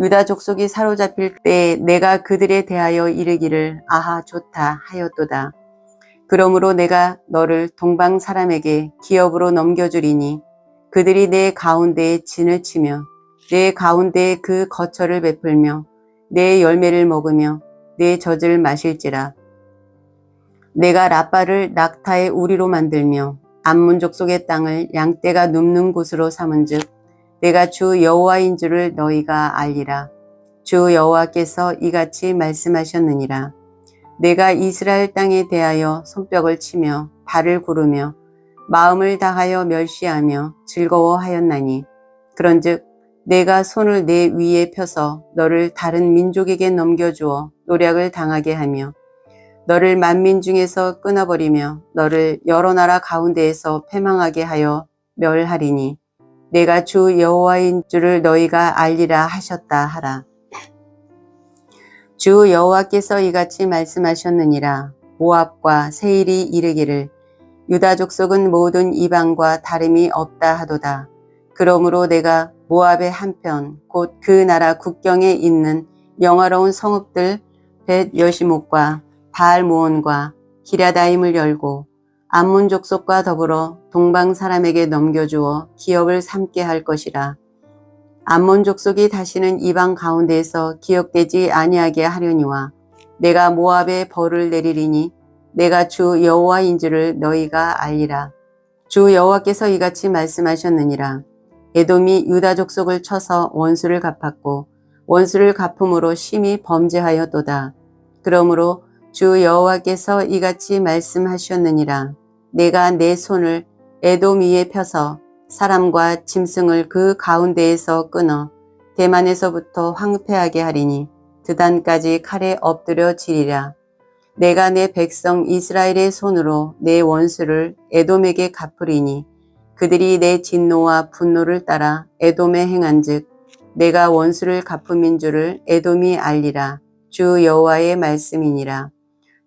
유다 족속이 사로잡힐 때 내가 그들에 대하여 이르기를 아하 좋다 하였도다. 그러므로 내가 너를 동방 사람에게 기업으로 넘겨주리니 그들이 내 가운데에 진을 치며 내 가운데에 그 거처를 베풀며 내 열매를 먹으며 내 젖을 마실지라. 내가 라빠를 낙타의 우리로 만들며 암문 족속의 땅을 양떼가 눕는 곳으로 삼은즉 내가 주 여호와인 줄을 너희가 알리라. 주 여호와께서 이같이 말씀하셨느니라. 내가 이스라엘 땅에 대하여 손뼉을 치며 발을 구르며 마음을 다하여 멸시하며 즐거워하였나니 그런즉 내가 손을 내 위에 펴서 너를 다른 민족에게 넘겨주어 노략을 당하게 하며 너를 만민 중에서 끊어버리며 너를 여러 나라 가운데에서 패망하게 하여 멸하리니 내가 주 여호와인 줄을 너희가 알리라 하셨다 하라. 주 여호와께서 이같이 말씀하셨느니라. 모압과 세일이 이르기를 유다 족속은 모든 이방과 다름이 없다 하도다. 그러므로 내가 모압의 한편 곧 그 나라 국경에 있는 영화로운 성읍들 벳 여시목과 바알 모온과 기랴다임을 열고 암문 족속과 더불어 동방 사람에게 넘겨주어 기업을 삼게 할 것이라. 암몬 족속이 다시는 이방 가운데에서 기억되지 아니하게 하려니와 내가 모압에 벌을 내리리니 내가 주 여호와인 줄을 너희가 알리라. 주 여호와께서 이같이 말씀하셨느니라. 에돔이 유다 족속을 쳐서 원수를 갚았고 원수를 갚음으로 심히 범죄하였도다. 그러므로 주 여호와께서 이같이 말씀하셨느니라. 내가 내 손을 에돔 위에 펴서 사람과 짐승을 그 가운데에서 끊어 대만에서부터 황폐하게 하리니 드단까지 칼에 엎드려 지리라. 내가 내 백성 이스라엘의 손으로 내 원수를 에돔에게 갚으리니 그들이 내 진노와 분노를 따라 에돔에 행한즉 내가 원수를 갚음인 줄을 에돔이 알리라. 주 여호와의 말씀이니라.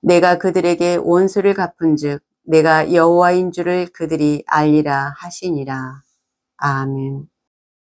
내가 그들에게 원수를 갚은즉 내가 여호와인 줄을 그들이 알리라 하시니라. 아멘.